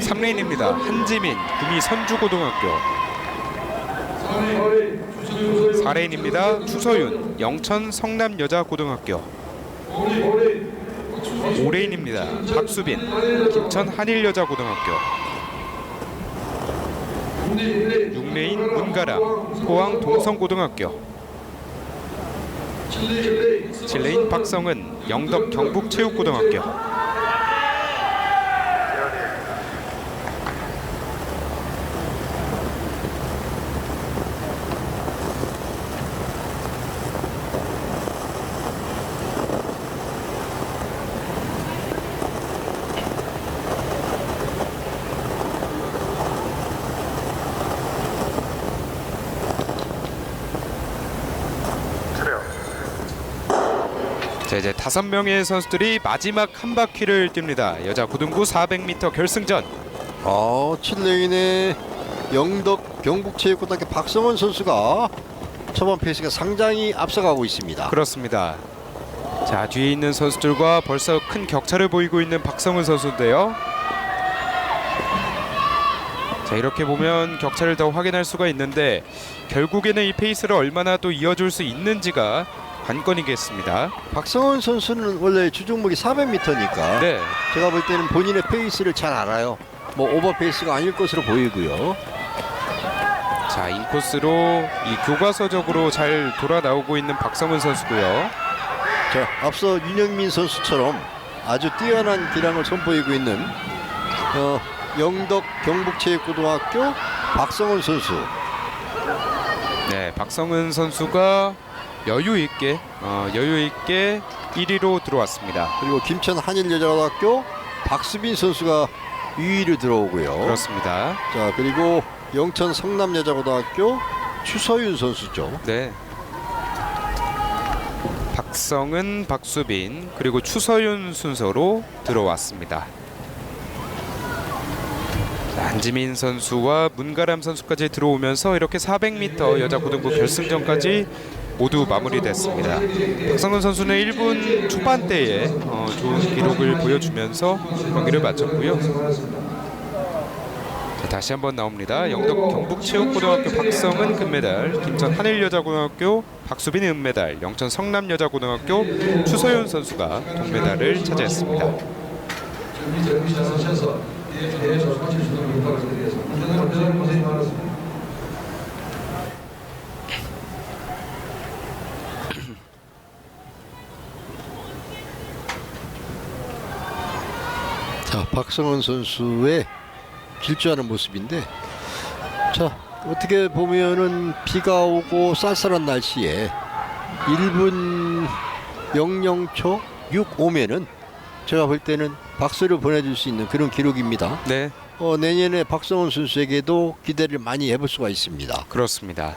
삼레인입니다. 한지민 구미 선주고등학교. 4레인입니다. 추서윤 영천 성남여자고등학교. 5레인입니다. 박수빈 김천 한일여자고등학교. 6레인 문가람 포항 동성고등학교 7레인 박성은 영덕 경북체육고등학교 자 이제 다섯 명의 선수들이 마지막 한 바퀴를 띱니다. 여자 고등부 400m 결승전. 아, 7레인의 영덕 경북체육고등학교 박성원 선수가 초반 페이스가 상당히 앞서가고 있습니다. 그렇습니다. 자 뒤에 있는 선수들과 벌써 큰 격차를 보이고 있는 박성은 선수인데요. 자 이렇게 보면 격차를 더 확인할 수가 있는데 결국에는 이 페이스를 얼마나 또 이어줄 수 있는지가 관건이겠습니다. 박성원 선수는 원래 주종목이 400m니까 네, 제가 볼 때는 본인의 페이스를 잘 알아요. 뭐 오버 페이스가 아닐 것으로 보이고요. 자 인코스로 이 교과서적으로 잘 돌아 나오고 있는 박성은 선수고요. 자, 앞서 윤영민 선수처럼 아주 뛰어난 기량을 선보이고 있는 어, 영덕 경북체육고등학교 박성원 선수. 네, 박성은 선수가 여유 있게 어, 여유 있게 1위로 들어왔습니다. 그리고 김천 한일여자고등학교 박수빈 선수가 2위로 들어오고요. 그렇습니다. 자 그리고 영천 성남여자고등학교 추서윤 선수죠. 네. 박성은, 박수빈 그리고 추서윤 순서로 들어왔습니다. 자, 안지민 선수와 문가람 선수까지 들어오면서 이렇게 400m 여자 고등부 결승전까지 모두 마무리됐습니다. 박성은 선수는 1분 초반대에 어, 좋은 기록을 보여주면서 경기를 마쳤고요. 자, 다시 한번 나옵니다. 영덕 경북체육고등학교 박성은 금메달, 김천 한일여자고등학교 박수빈 은메달, 영천 성남여자고등학교 추소연 선수가 동메달을 차지했습니다. 자 박성원 선수의 길주하는 모습인데 자 어떻게 보면은 비가 오고 쌀쌀한 날씨에 1분 00초 65면은 제가 볼 때는 박수를 보내줄 수 있는 그런 기록입니다. 네, 어, 내년에 박성원 선수에게도 기대를 많이 해볼 수가 있습니다. 그렇습니다.